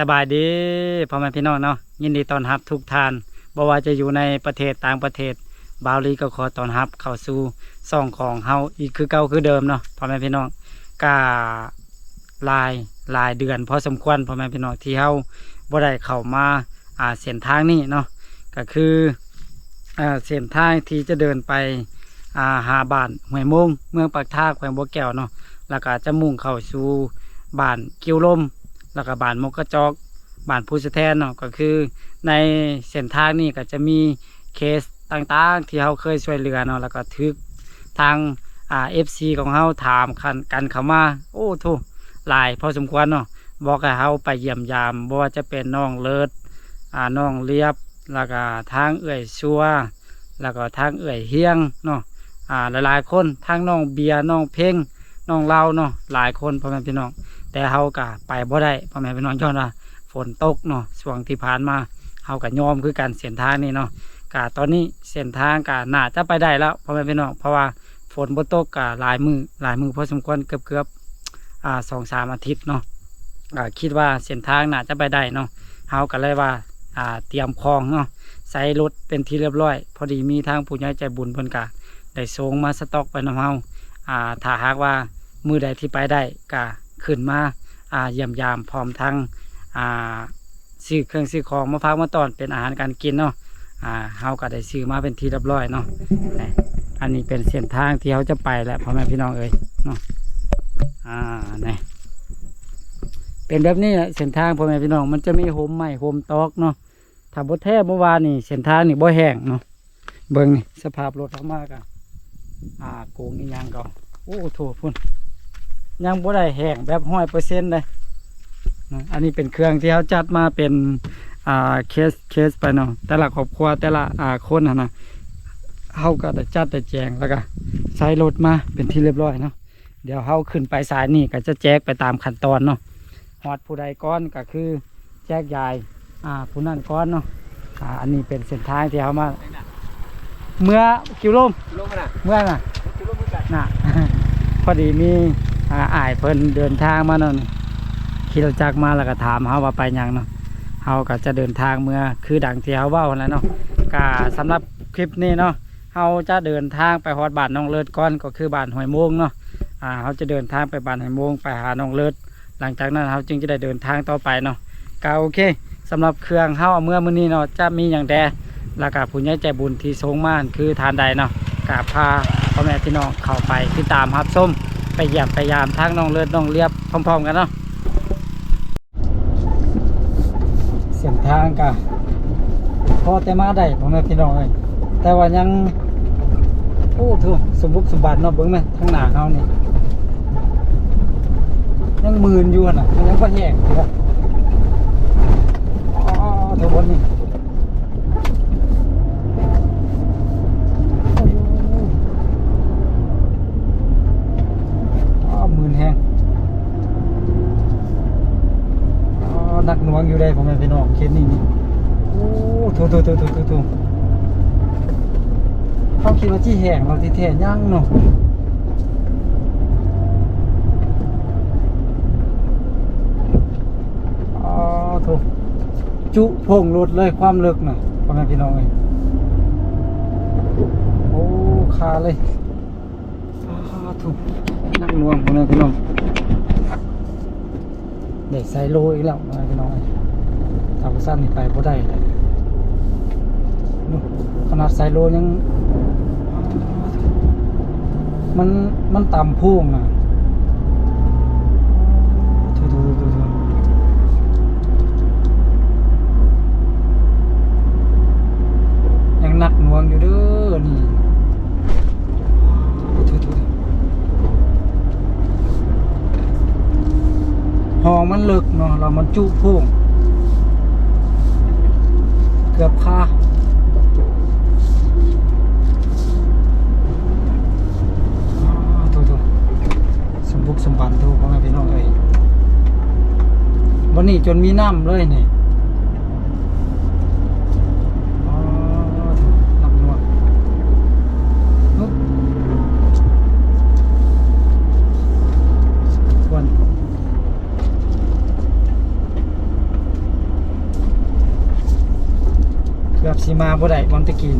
สบายดีพ่อแม่พี่น้องเนาะยินดีต้อนรับทุกท่านบ่ว่าจะอยู่ในประเทศต่างประเทศบาวลีก็ขอต้อนรับเข้าสู่ซ่องของเฮาอีกคือเก่าคือเดิมเนาะพ่อแม่พี่น้องกาลายลายเดือนพอสมควรพ่อแม่พี่น้องที่เฮาบ่ได้เข้ามาอ่าเส้นทางนี้เนาะก็คืออ่าเส้นทางที่จะเดินไปอ่าหาบ้านห้วยมงเมืองปากท่าแขวงบัวแก้วเนาะแล้วก็จะมุ่งเข้าสู่บ้านกิ้วลม แล้วก็บ้านมกกระจอกบ้านผู้สแทนเนาะก็คือในเส้นทางนี้ก็จะมีเคสต่างๆ ที่เขาเคยช่วยเหลือเนาะแล้วก็ทึกทางอ่าเอฟซีของเขาถามกันกันเข้ามาโอ้โทหลายพอสมควรเนาะบอกให้เขาไปเยี่ยมยามบ่ว่าจะเป็นน้องเลิศอ่าน้องเลียบแล้วก็ทางเอื่อยชัวแล้วก็ทางเอื่อยเฮียงเนาะอ่าหลายๆคนทางน้องเบียร์น้องเพ่งน้องเล่าเนาะหลายคนพ่อแม่พี่น้อง แต่เฮากะไปบ่ได้พ่อแม่พี่น้องย้อนว่าฝนตกเนาะช่วงที่ผ่านมาเฮากะยอมคือการเส้นทางนี่เนาะกะตอนนี้เส้นทางกะน่าจะไปได้แล้วพ่อแม่พี่น้องเพราะว่าฝนบ่ตกกะหลายมือหลายมือพอสมควรเกือบเกือบอ่าสองสามอาทิตย์เนาะอ่าคิดว่าเส้นทางน่าจะไปได้เนาะเฮาก็เลยว่าอ่าเตรียมคลองเนาะใส่รถเป็นที่เรียบร้อย พอดีมีทางผู้ใหญ่ใจบุญเพิ่นกะได้ส่งมาสต็อกไปนำเฮาอ่าถ้าหากว่ามือใดที่ไปได้กะ ขึ้นมาอ่าเยี่ยมยามพร้อมทั้งอ่าซื้อเครื่องซื้อของมาฝากมาตอนเป็นอาหารการกินเนาะอ่าเฮาก็ได้ซื้อมาเป็นทีเรียบร้อยเนาะนอันนี้เป็นเส้นทางที่เขาจะไปแหละพ่อแม่พี่น้องเอ้ยเนาะอ่านี่เป็นแบบนี้เส้นทางพ่อแม่พี่น้องมันจะมีโฮมใหม่โฮมตอกเนาะถ้าบดแท้เมื่อวานนี่เส้นทางนี่บ่แห้งเนาะเบิ่งนี่สภาพรถออกมากะอ่าโกงอีหยังก็โอ้โถพุ่น ยังบ่ได้แห้งแบบห้อยเปอร์เซ็นต์เลยอันนี้เป็นเครื่องที่เขาจัดมาเป็นอ่าเคสเคสไปเนาะแต่ละครอบครัวแต่ละอ่าคนนะเขาก็ได้จัดได้แจงแล้วก็ใช้รถมาเป็นที่เรียบร้อยเนาะเดี๋ยวเขาขึ้นไปสายนี่ก็จะแจกไปตามขั้นตอนเนาะหอดผู้ใดก้อนก็คือแจกยายอ่าผู้นั่นก้อนเนาะอ่าอันนี้เป็นเส้นทางที่เขามา เมื่อกิโลมลงมาน่ะเมื่อน่ะลงมือกันน่ะพอดีมี อ่าอ้ายเพิ่นเดินทางมาเนาะขี่รถจักรมาแล้วก็ถามเฮาว่าไปยังเนาะเฮาก็จะเดินทางเมื่อคือดังที่เฮาเว้าแหละเนาะก็สำหรับคลิปนี้เนาะเฮาจะเดินทางไปฮอดบ้านน้องเลิศก่อนก็คือบ้านห้วยโมงเนาะอ่าเฮาจะเดินทางไปบ้านห้วยโมงไปหาน้องเลิศหลังจากนั้นเฮาจึงจะได้เดินทางต่อไปเนาะก็โอเคสำหรับเครื่องเฮาเมื่อมื้อนี้เนาะจะมีหยังแดแล้วก็ผู้ใหญ่ใจบุญที่ทรงมานคือทานใดเนาะกาพาพ่อแม่พี่น้องเข้าไปติดตามรับส้ม ไปเยี่ยมไปยามทั้งน้องเลือดน้องเรียบพร้อมๆกันเนาะเส้นทางก็พอแต่มาได้พ่อแม่พี่น้องเลยแต่ว่ายังโอ้ทุสมบุกสมบัติเนาะเบิ่งไหมทั้งหนาเขานี่ยังมืนอยู่หั่นน่ะยังก็แห้งอยู่อ๋อทุกคนนี่ อ๋อหมื่นแห้งอ๋อ นักหน่วงอยู่ได้ผมเป็นพี่น้องเคสนี้นี่โอ้ถูถูถูถูถูถูเขาคิดว่าที่แห้งเราที่แท้ย่างเนาะอ๋อถูจุพงรถเลยความลึกน่ะพ่อแม่พี่น้องเลยโอ้คาเลยถูกนักหน่วงของเราพี่น้องเด็กไซโลอีกแล้วพี่น้องทำสั้นนี่ไปบ่ได้เลยขนาดไซโลยัง มันมันต่ำพุ่งอะถูถูถูถูยังหนักหน่วงอยู่เด้อนี่ถูถู หอ มันลึกเนาะเรามันจุพุ่งเกือบคาอ๋อโถูถูสมบุกสมบันทูพ่อแม่พี่น้องเอ้ยวันนี้จนมีน้ำเลยเนี่ยอโถูน้ำนวดฮึบทวน เกือบสี มาบ่ได้วังตะกิน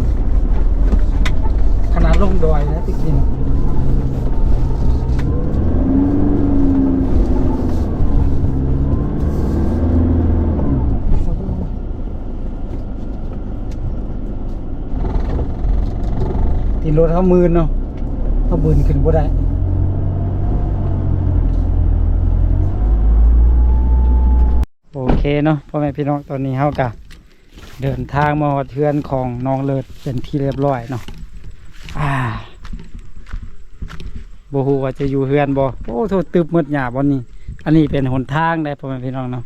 ขนาดลงดอยนะตะกินตีรถเขามืนเนาะเขาบืนขึ้นบ่ได้โอเคเนาะพ่อแม่พี่น้องตอนนี้เฮากะ เดินทางมาเทือนของน้องเลิศเป็นที่เรียบร้อยเนาะอ่าบ่ฮู้ว่าจะอยู่เฮือนบ่โอ้โทษตึบมืดหยาบ่นี่อันนี้เป็นหนทางได้พ่อแม่พี่น้องเนาะ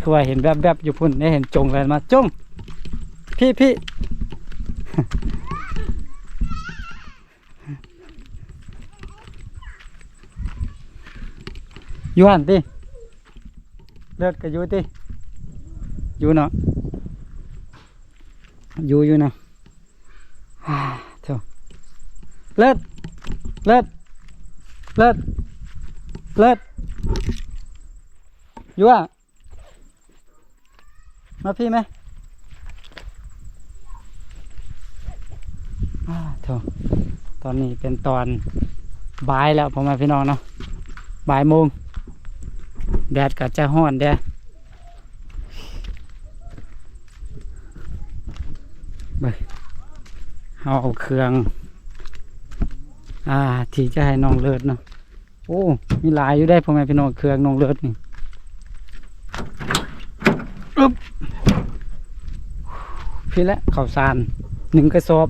คือว่าเห็นแวบๆอยู่พุ่นได้เห็นจงกันมาจง พี่พี่ยู่หันติเลิศก็อยู่ติ อยู่เนาะอยู่อยู่เนาะเถอะเลิศเลิศเลิศเลิศอยู่อะมาพี่ไหมเถอะตอนนี้เป็นตอนบ่ายแล้วผมมาพี่น้องเนาะบ่ายโมงแดดก็จะห้อนเด้อ ไปเอาเอาเครื่อง อ่า ที่จะให้น้องเลิศเนาะโอ้ มีหลายอยู่ได้พ่อแม่พี่น้องเครื่องน้องเลิศนี่อึ๊บพี่และข้าวสารหนึ่งกระสอบ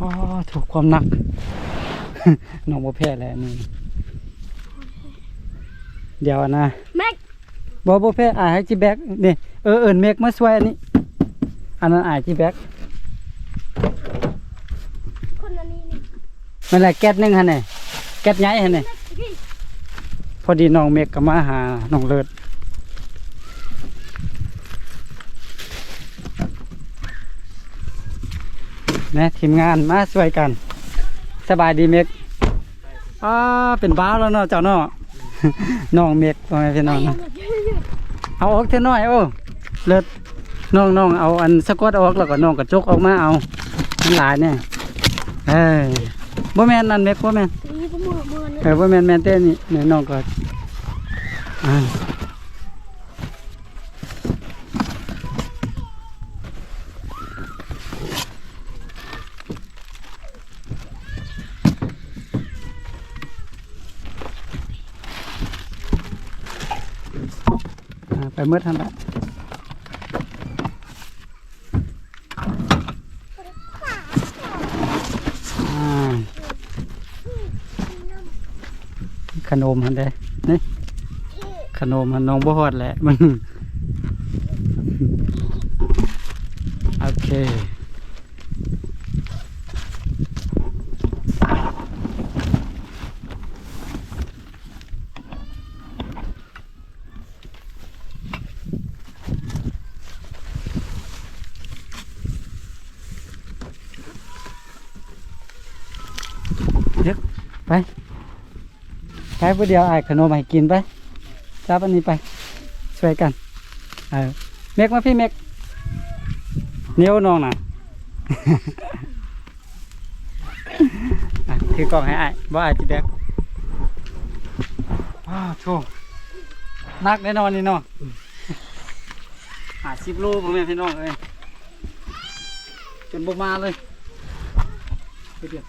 อ๋อถูกความหนัก น้องบ่แพ้แล้วนี่ เดี๋ยวนะ แม็ก บอบแพ้อายให้จีแบกนี่เออเอิญเมกมาช่วยอันนี้ อันนั้นอายจีแบกคนอันนี้นี่มันแหละแก๊สหนึงฮะเนี่ยแก๊สใหญ่ฮะเนี่ยแม็กพี่พอดีน้องเมกก็มาหาน้องเลิศนะทีมงานมาช่วยกัน สบายดีเมกอ่าเป็นบ้าวแล้วเนาะเจ้าเนาะ น้องเมกพ่อแม่พี่น้องเนาะเอาออกเท่าน้อยโอ้เลิศน้องน้องเอาอันสะกดออกแล้วก็น้องกระจกออกมาเอามันหลายเนี่ยเอ้ยบ่แม่นนั่นแม่บ่แม่นนี่ก็มือมือนี่เออบ่แม่นแม่นเต้นี่เนี่ยน้องก็อ่า เมื่อทันละขนมมันได้นี่ขนมมันน้องบ่หอดแหละมันโอเคเดี๋ยวไป ไปผู้เดียวไอ้ขนมให้กินไปจับอันนี้ไป ช่วยกัน เออเมกมาพี่เมกเนียน้องน่ะอะถือกล่องให้ไอ้บ่ไอ้าจิแบกว้าวโชนักแน่นอนนี่เนาะหาสิบโลพ่อแม่พี่น้องเอ้ยจนบ่มาเลยไปเดี๋ยว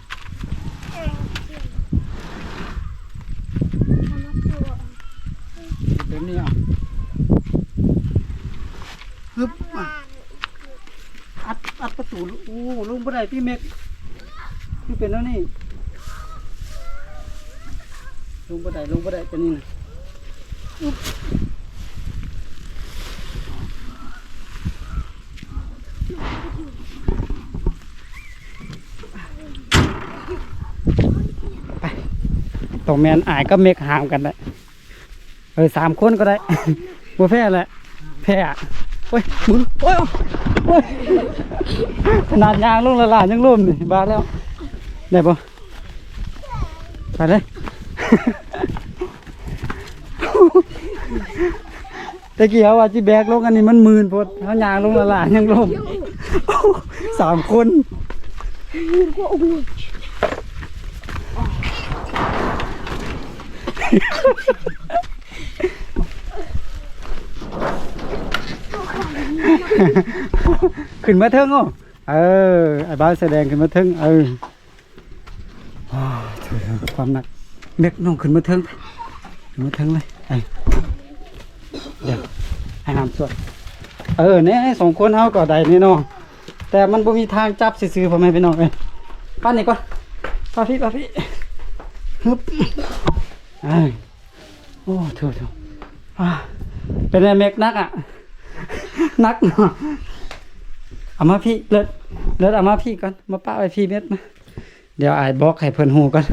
แบบ นี้อะฮึบอะอัดอัดประตูโอ้ลุงบ่ได้พี่เมกนี่เป็นแล้วนี่ลุงบ่ได้ลุงบ่ได้จะนี่นะอึ๊บตรงแมนอายก็เมกหามกันได้ เออสามคนก็ได้บัวแพ้แหละแพ้อะโอ้ยมือโอ้ยโอ้ยขนาดยางลงละลายยังร่มนี่บาดแล้วได้ปะไปเลยตะกี้เขาว่าจิแบกลงอันนี้มันหมื่นพดเขายางลงละลายยังลงสามคน ยืนกว่าโอ้โห ขึ้นมาเทิงอะเออไอ้บ้านแสดงขึ้นมาเทิงเอออ้าวเถอะความหนักเม็กน้องขึ้นมาเทิงไปขึ้นมาเทิงเลยไอ้เดี๋ยวให้น้ำสวดเออเนี่ยสองคนเอาก็ได้นี่น้องแต่มันบ่มีทางจับซื่อๆพ่อแม่พี่น้องเอ้ยป้านนี่ก่อนป้าพี่ป้าพี่ฮึบเอ้ยโอ้เถอะเถอะเป็นไงเม็กนักอะ นักเนาะเอามาพี่เลิศเลิศเอามาพี่ก่อน มาป้าไว้พี่เม็ดมาเดี๋ยวอายบอกให้เพิ่นหูก่อน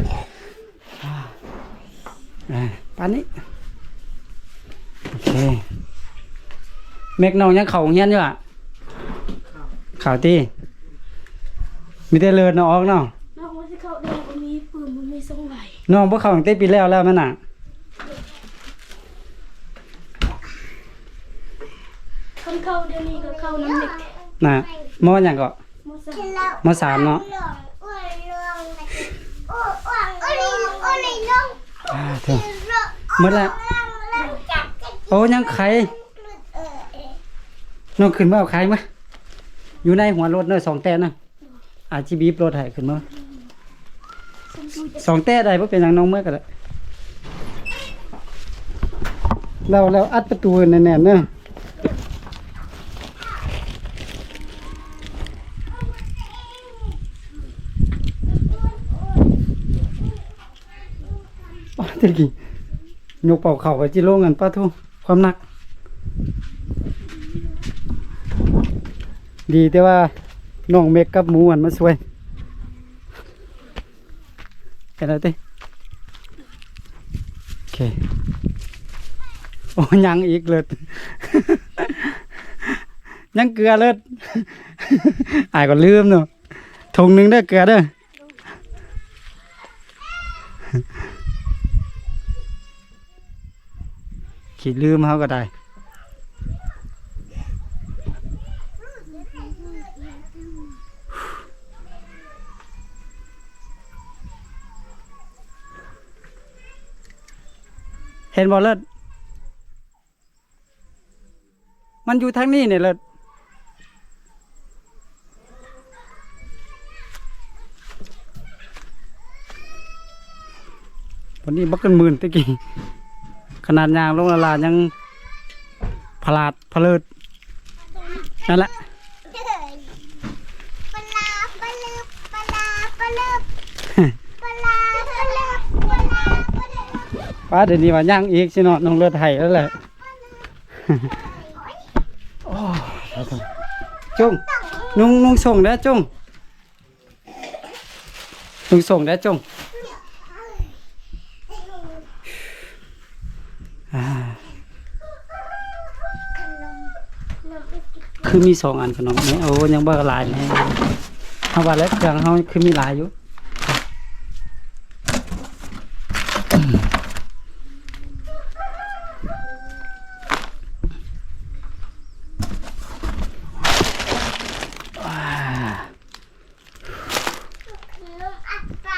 อ่าปานนี้ โอเคเมกน้องยังเข่าโรงเฮียนอยู่อะข่าวตีมีแต่เลิศเนาะออกเนาะน้องว่าสิเข้าเดียวมันมีปืนมันมีทรงไหวน้องพวกเขาตั้งแต่ปีแล้วแล้วแม่นน่ะ นเข้าเดี๋ยวนี้ก็เข้าน้ำเด็กน่ะมอหยังก็มอสามมสามเนาะอ่าเถอะหมดแล้วโอ้ยังไขน้องขึ้นมาเอาขายมาอยู่ในหัวรถเนอะสองแต่นะอาจีบีรถให้ขึ้นมาสองแต่ได้เพราะเป็นอย่างน้องเมื่อกันเลยเราเราอัดประตูแน่นๆเนอะ ตะกี้ยกเป่าเข่าไปจิโลงกันป้าทุความหนัก ดีแต่ว่าน้องเมกกับหมูอันมาช่วยเห็นแล้วติโอเค โอ้ยังอีกเลย ยังเกลือเลยอายก็ลืมเนาะถุงหนึ่งได้เกลือเด้อ ขีดลืมเขาก็ได้เห็นบอลเลิศมันอยู่ทางนี้เนี่ยเลิศวันนี้บักกันหมื่นตะกี้ ขนาดยางลงละลายยังพลาดพลเลิดนั่นแหละปลาปลาลึบปลาปลาลึบปลาปลาลึบปลาปลาลึบป้าเดี๋ยวนี้ว่าย่างอีกสิเนาะน้องเลือดไห้แล้วแหละโอ้ยจุ้งนุ่งนุ่งส่งแล้วจุ้งนุ่งส่งแล้วจุ้งอ่า คือมีสองอันขนมไหมโอ้ยังบ่หลายไหมเอาว่าแล้วเครื่องเขาคือมีหลายอยู่ลมอัดไป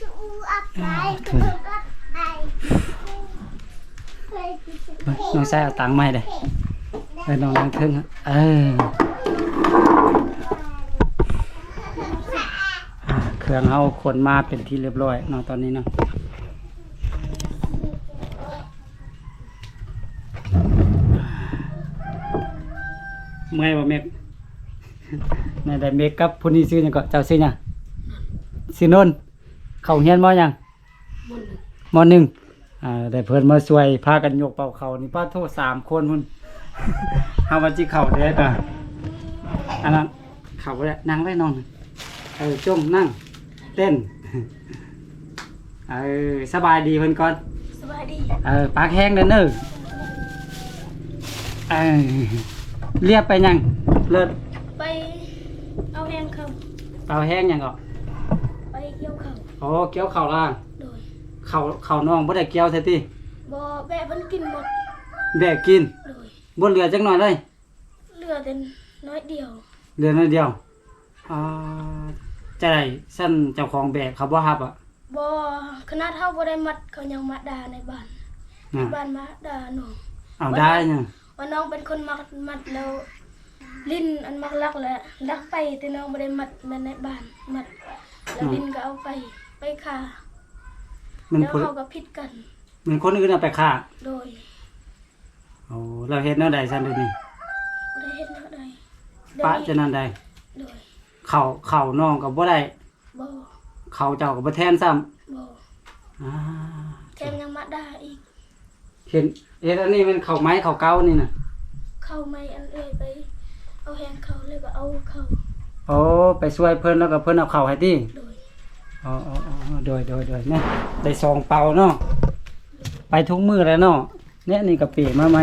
จูอัดไปจูอัดไป องแซ่เอาตังค์มาให้เลยเออน้องนั่งครึ่งอะเอออ่าเครื่องเอาขนมาเป็นที่เรียบร้อยเนาะตอนนี้เนาะเมื่อยบ่เมกในได้เมกกับผู้นี้ซื้อหยังก็เจ้าซื้อหยังซื้อนนท์เข้าเฮียนบ่หยังมหนึ่ง อ่าได้เพิ่นมาช่วยพากันยกเป่าเขานี่ป้าโทษสามคนพุ่นเฮาว่าจิเข้าได้ก็อันนั้นเข้าบ่ได้นั่งได้น้องเออจงนั่ง เต้นเออสบายดีเพิ่นก่อนสบายดีเออปากแห้งเด้อเด้อเออเรียบไปยังเลิศไปเอาแหงเขาเปล่าแห้งยังก็ไปเกี่ยวเขาโอ้เกี่ยวข้าวล่างโดย เขาเขาน้องบ่ได้เกี่ยวแท้ติบ่แม่เพิ่นกินหมดแบกกินโดยบ่เหลือจักหน่อยเลยเหลือแต่น้อยเดียวเหลือน้อยเดียวอ่าจะได้สั้นเจ้าของแบกเขาบ่ฮับอะบ่ขนาดเฮาบ่ได้มัดเขายังมาด่าในบ้านในน่ะบ้านมาด่าน้องเอาได้ยังว่าน้องเป็นคนมัดมัดแล้ว ลิ้นอันมักลักแหละลักไปแต่น้องบ่ได้มัดแม่ในบ้านมัดแล้วลิ้นก็เอาไปไปฆ่า มันแล้วคนเขาก็ผิดกัน มันคนอื่นเอาไปฆ่าโดยโอ้เราเฮ็ดแนวใดซั่นเดี๋ยวนี้บ่ได้เฮ็ดเท่าใดปะจะนั่นใดโดยเขาเขาน้องก็บ่ได้ บ่เขาเจ้าก็บ่แทนซ้ำบ่อ่าแถมยังมาด่าอีก เห็นเฮ็ดอันนี้มันเขาไม้เขาเก้านี่น่ะ เข้าไม่อันเอ้ยไป เอาแฮงเขาเลยก็เอาเขาโอ้ไปช่วยเพิ่นแล้วก็เพิ่นเอาเข้าให้ติโดย อ๋ออ๋ออ๋อโดยโดยโดยเนี่ยได้ซองเป่าเนาะไปทุกมือแล้วเนาะเนี่ยนี่กะปิมาไหม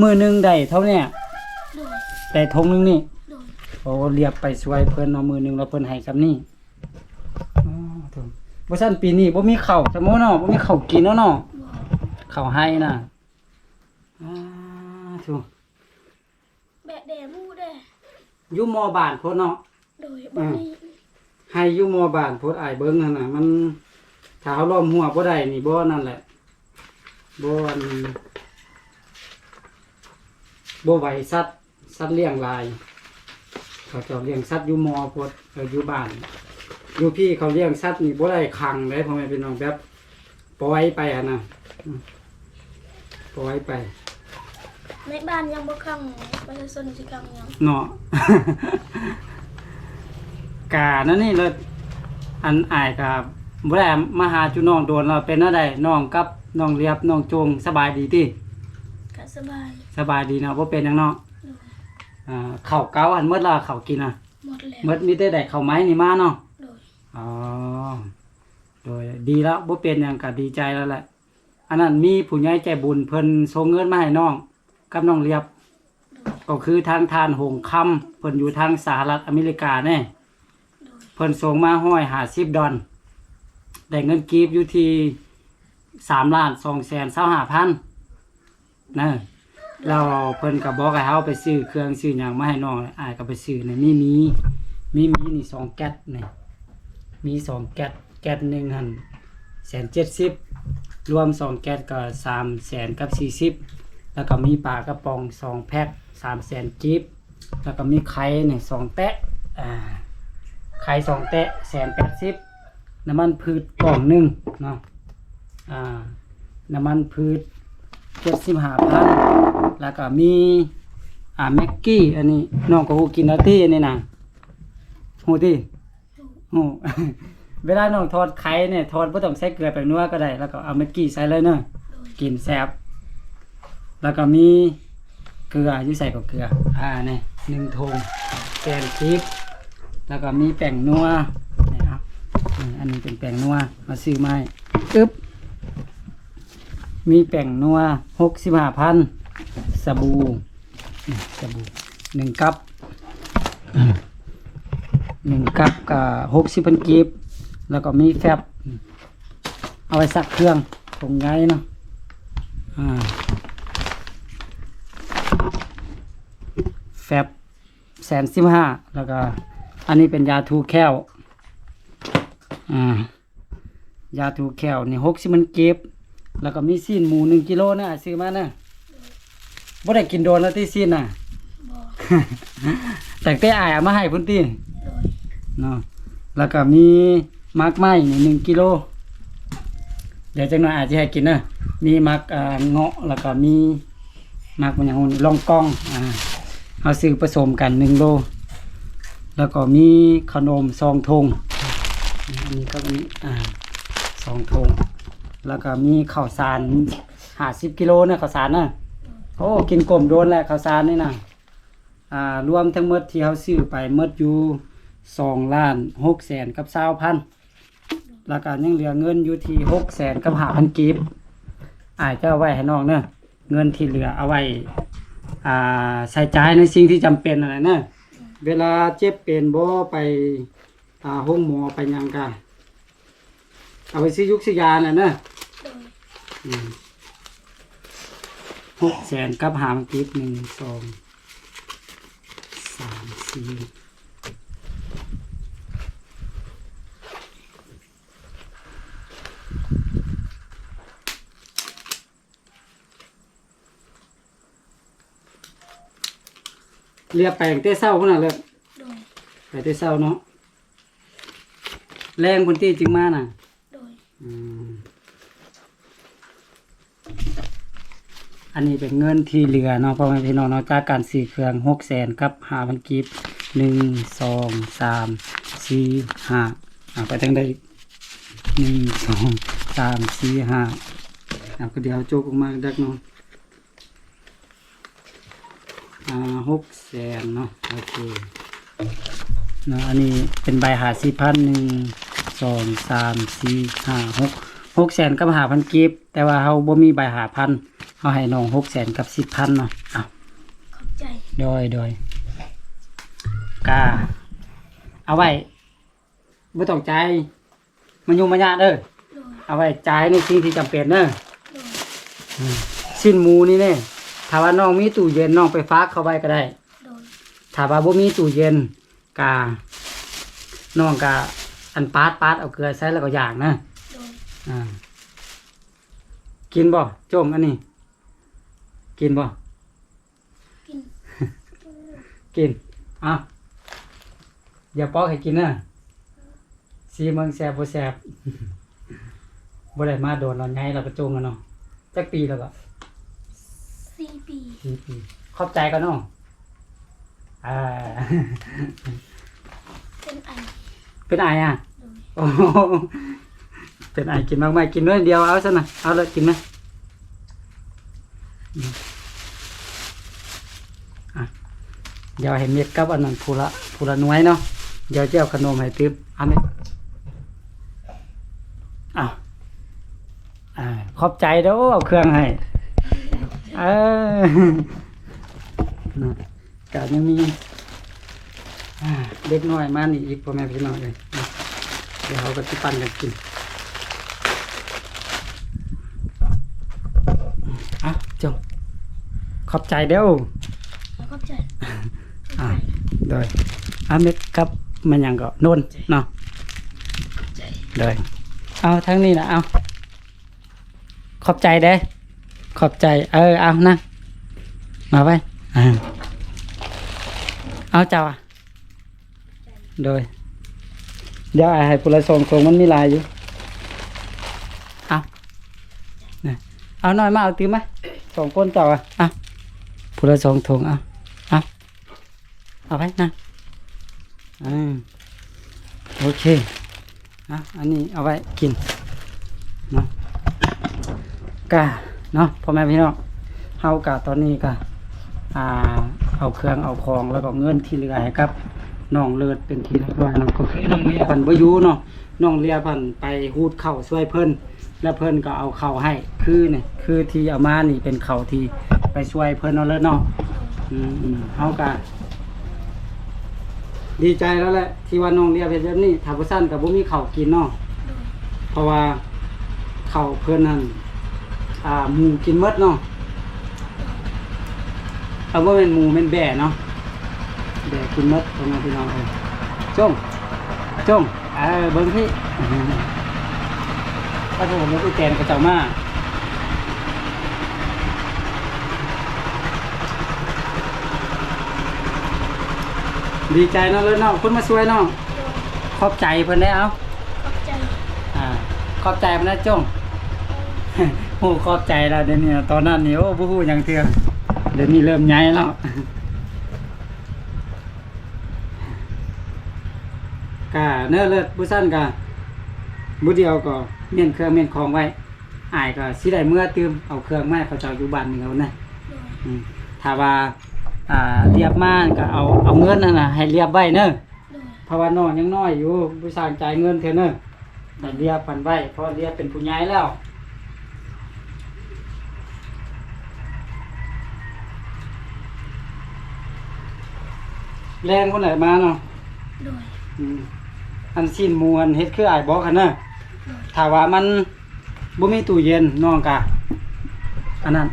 มือหนึงได้เท่าเนี่ยโดยแต่ทงหนึงนี่ โดยโอ้เรียบไปช่วยเพิ่นเนาะมือหนึงแล้วเพิ่นให้ซำนี่อ๋อถูกบ่ซั่นปีนี้บ่มีข้าวซะโมเนาะบ่มีข้าวกินแล้วเนาะบ่ข้าวให้น่ะอ่าถูกแบะแดหมูแดอยู่หมอบ้านพุ่นเนาะโดยบ่นี้ ให้อยู่หมอบ้านพุ่นอ้ายเบิ่งนั่นน่ะมันถ้าเฮาล้อมหัวบ่ได้นี่บ่นั่นแหละบ่อันบ่ไหวสัตว์สัตว์เลี้ยงหลาย เขาเจ้าเลี้ยงสัตว์อยู่หมอพุ่นเอออยู่บ้าน อยู่พี่เขาเลี้ยงสัตว์นี่บ่ได้ขังเลยพ่อแม่พี่น้องแบบปล่อยไปอะนะอืมปล่อยไป ในบ้านยังบ่คังประชาชนสิคังยัง เนาะ กานั่นนี่เลยอันอายกับบ่ได้มาหาจุน้องโดนเราเป็นอะไรน้องกับน้องเรียบน้องจงสบายดีติก็สบาย สบายดีเนาะบ่เป็นหยังเนาะโดยอ่าข้าวเก่าอันเมื่อละข้าวกินอะหมดแล้วเมื่อมีแต่ได้ข้าวไม้นี่มาเนาะโดยอ๋อโดยดีแล้วบ่เป็นหยังก็ดีใจแล้วแหละอันนั้นมีผู้ใหญ่ใจบุญเพิ่นส่งเงินมาให้น้องกับน้องเรียบ ก็คือทางทานหงคำเพิ่นอยู่ทางสหรัฐอเมริกาแน่โดยเพิ่นส่งมาห้อยหาสิบดอนได้เงินกีบอยู่ที่สามล้านสองแสนเศร้าหาพันนะเราเพิ่นก็บบอกให้เฮาไปซื้อเครื่องซื้อหยังมาให้น้องอ้ายก็ไปซื้อนี่มีมีมีมีนี่สองแก๊สนี่มีสองแก๊สแก๊สหนึ่งหันแสนเจ็ดสิบรวมสองแก๊สก็สามแสนกับสี่สิบแล้วก็มีปลากระป๋องสองแพ็คสามแสนกีบแล้วก็มีไข่เนี่ยสองแตะอ่า ไข่สองแตะแสนแปดสิบน้ำมันพืชกล่องหนึ่งเนาะอ่าน้ำมันพืชเจ็ดสิบห้าพันแล้วก็มีอ่าแม็กกี้อันนี้น้องก็หูกินแล้วที่อันนี้นะหูที่หูเวลาน้องทอดไข่เนี่ยทอดไม่ต้องใส่เกลือแป้งนัวก็ได้ แล้วก็เอาแม็กกี้ใส่เลยเนาะโดยกินแซ่บแล้วก็มีเกลืออยู่ใส่กับเกลือ อ่าเนี่ยหนึ่งทงแกงพริก แล้วก็มีแป้งนัวนี่ครับอันนี้เป็นแป้งนัวมาซื้อมาให้อึ๊บมีแป้งนัวหกสิบห้าพันสบู่สบู่หนึ่งกัปหนึ่งกัปกับหกสิบพันกีบแล้วก็มีแฟบเอาไว้ซักเครื่องผงไงเนาะแฟบแสนสิบห้าแล้วก็ อันนี้เป็นยาทูแค้วอ่ายาทูแค้วนี่หกสิบมันเก็บ แล้วก็มีซีนหมูหนึ่งกิโลนะซื้อมานะบ่ได้กินโดนแล้วที่ซีนน่ะบ่แต่แต่อายเอามาให้พุ่นตีโดยเนาะแล้วก็มีมักไม้นี่หนึ่งกิโล เดี๋ยวจังหน่อยอาจจะให้กินนะมีมักอ่าเงาะแล้วก็มีมักมันอย่างนี้ลองกองอ่าเอาซื้อผสมกันหนึ่งโล แล้วก็มีขนมซองทงอันนี้ก็มีอ่าสองทง แล้วก็มีข้าวสารห้าสิบกิโลนะข้าวสารนะโอ้กินกลมโดนแหละข้าวสารนี่นะอ่ารวมทั้งหมดที่เขาซื้อไปหมดอยู่สองล้านหกแสนกับเศร้าพันแล้วก็ยังเหลือเงินอยู่ที่หกแสนกับห้าพันกีบอายจะไว้ให้น้องเนอะเงินที่เหลือเอาไว้อ่าใส่จ่ายในสิ่งที่จำเป็นอะไรเนอะ เวลาเจ็บเป็นบ่ไปอ่าห้องหมอไปหยังกะเอาไปซื้อยุกซื้อยาน่ะเนอะโดยอืมหกแสนกับหามกิฟหนึ่งสองสามสี่ เรียบแปลงเต้เศร้าขนาดเลยโดย ไปเต้เศร้าเนาะแรงพื้นที่จึงมาน่ะ โดย อืมอันนี้เป็นเงินที่เหลือเนาะพ่อแม่พี่น้องเนาะจากการสี่เครื่องหกแสนกับห้าพันกีบหนึ่งสองสามสี่ห้าอ่าไปทางใดอีกหนึ่งสองสามสี่ห้าอ่าก็เดี๋ยวโจกออกมาดักเนาะอ่า หกแสนเนาะโอเคเนาะอันนี้เป็นใบหาสี่พันหนึ่งสองสามสี่ห้าหกหกแสนกับหาพันกีบแต่ว่าเขาบ่มีใบหาพันเขาให้น้องหกแสนกับสิบพันเนาะอะขอบใจโดยโดยกาเอาไว้ไม่ต้องใจายมันยุ่งมันยากเด้อโดยเอาไว้จ่ายในสิ่งที่จำเป็นเด้อโดยอืมสิ้นหมูนี่เนี่ย ถ้าว่าน้องมีตู้เย็นน้องไปฝากเขาไว้ก็ได้ โดยถ้าว่าบ่มีตู้เย็นกาน้องกาอันปาดปาดเอาเกลือใส่แล้วก็ย่างนะโดยอ่ากินบ่จมอันนี้ กินบ่กินกินอะอย่าปอกให้กินนะสีเมืองแสบบ่แสบบ่ได้มาโดนเราไงเราก็จงกันเนาะจักปีแล้วก็ สี่ปีสี่ปีขอบใจกันเนาะอ่าเป็นไอเป็นไออะโดยโอ้โหเป็นไอกินมากไหมกินด้วยเดียวเอาซะนะเอาเลยกินไหมอืมอะเดี๋ยวให้เม็ดกับอันนั้นพูละพูละหน้อยเนาะเดี๋ยวจะเอาขนมให้ติ๊บเอาไหมอะอ่าขอบใจเด้อเอาเครื่องให้ เออนะกายังมีอ่าเด็กน้อยมานี่อีกพ่อแม่พี่น้องเลยนะเดี๋ยวเขาก็จะปั่นกันกินอะจงขอบใจเด้อขอบใจอะโดยอาเม็ดกับมันหยังก็โนนเนาะขอบใจโดยเอาทั้งนี้นะเอาขอบใจเด้อ ขอบใจ เออ เอานะ มาไปอ่าเอาเจ้าอะ โดย เดี๋ยวไอ้ให้ปุระสงคงมันมีหลายอยู่ เอาเนี่ยเอาหน่อยมาเอาตื้อไหมสองคนเจ้าอะเอาปุระสงถุงเอาเอาเอาไปนะอืมโอเคอะอันนี้เอาไว้กินเนาะกะ เนาะพ่อแม่พี่น้องเฮากะตอนนี้กะอ่าเอาเครื่องเอาของแล้วก็เงินที่เหลือให้กับน้องเลิศเป็นที่เรียบร้อยเนาะก็คือน้องเลียพันบ่อยู่เนาะน้องเลียพันไปฮูดเข่าช่วยเพิ่นแล้วเพิ่นก็เอาเข่าให้ คือเนี่ยคือที่เอามานี่เป็นเข่าที่ไปช่วยเพิ่นเนาะเลิศเนาะอืมเฮาก็ดีใจแล้วแหละที่ว่าน้องเลียเป็นแบบนี้ถ้าบ่ซั่นก็บ่มีข้าวกินเนาะเพราะว่าข้าวเพิ่นนั่น อ่าหมูกินหมดเนาะเอาบ่แม่นหมูแม่นแบ่เนาะแดกกินมดประมาณพี่น้องเอ้ยจงจงเออเบิ้งพี่ก็ถูกมันอุแกนกระเจ้ามาดีใจเนาะเลยเนาะคนมาช่วยเนาะโดยขอบใจเพิ่นได้เอาขอบใจ อ่า ขอบใจเพิ่นนะจง โอ้ขอบใจแล้วเดี๋ยวนี้ตอนนั้นนี่โอ้บ่ฮู้หยังเทื่อเดี๋ยวนี้เริ่มใหญ่แล้วกะเนื้อเลิศบุสั้นกะบุเดียวก็เมียนเครื่องเมียนของไว้อายก็สิได้เมื่อตืมเอาเครื่องมาให้เขาเจ้าอยู่บ้านนี่เขานะโดยอืมถ้าว่าอ่าเรียบมาก็เอาเอาเงินนั่นน่ะให้เรียบไว้เนอะโดยเพราะว่าน้องยังน้อยอยู่ผู้สร้างจ่ายเงินเท่าเนอะให้เรียบพันไว้เพราะเรียบเป็นผู้ใหญ่แล้ว แรงคนไหนมาเนาะโดยอืมอันสิ้นหมูอันเฮ็ดคืออายบอกกันเนอะโถ้าว่ามันบ่มีตู้เย็นน้องกะอันนั้น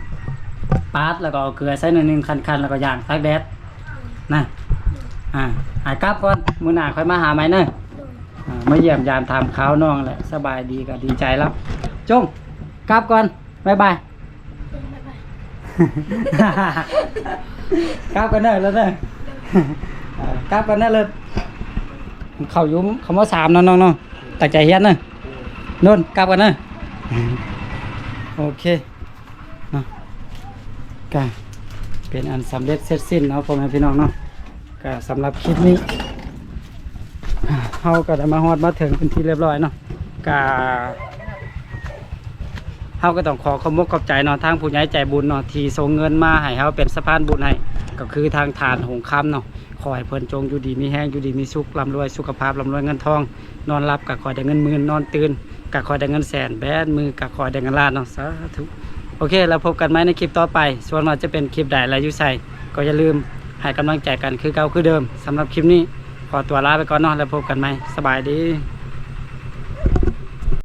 ปาดแล้วก็เอาเกลือใส่หน่อยหนึงคันๆแล้วก็ย่างตากแดดนะอ่าหายกลับก่อนมื้อหน้าค่อยมาหาใหม่เด้อ โดย อ่ามาเยี่ยมยามถามข่าวน้องแหละสบายดีก็ดีใจแล้ว จงกลับก่อนบ๊ายบายบ๊ายบาย กลับกันเด้อแล้วเด้อเออ กลับกันเด้อเลยเขายุ่มคำว่าสามน้องเนาะตั้งใจเฮียนเนาะนุ่นกลับกันเนาะโอเคเนาะก็เป็นอันสำเร็จเสร็จสิ้นเนาะพ่อแม่พี่น้องเนาะก็สำหรับคลิปนี้เฮาก็ได้มาฮอดมาถึงเป็นที่เรียบร้อยเนาะก็เฮาก็ต้องขอขอบมกขอบใจเนาะทางผู้ใหญ่ใจบุญเนาะที่ส่งเงินมาให้เฮาเป็นสะพานบุญให้ก็คือทางฐานหงคำเนาะ ขอให้เพิ่นจงอยู่ดีมีแห้งอยู่ดีมีสุขร่ำรวยสุขภาพร่ำรวยเงินทอง นอนรับก็ขอได้เงินหมื่นนอนตื่นก็ขอได้เงินแสนแบนมือก็ขอได้เงินล้านเนาะสาธุโอเคแล้วพบกันไหมในคลิปต่อไป ส่วนว่าจะเป็นคลิปใดและยุใส่ก็อย่าลืมให้กำลังใจกันคือเก่าคือเดิมสำหรับคลิปนี้ขอตัวลาไปก่อนเนาะแล้วพบกันไหมสบายดี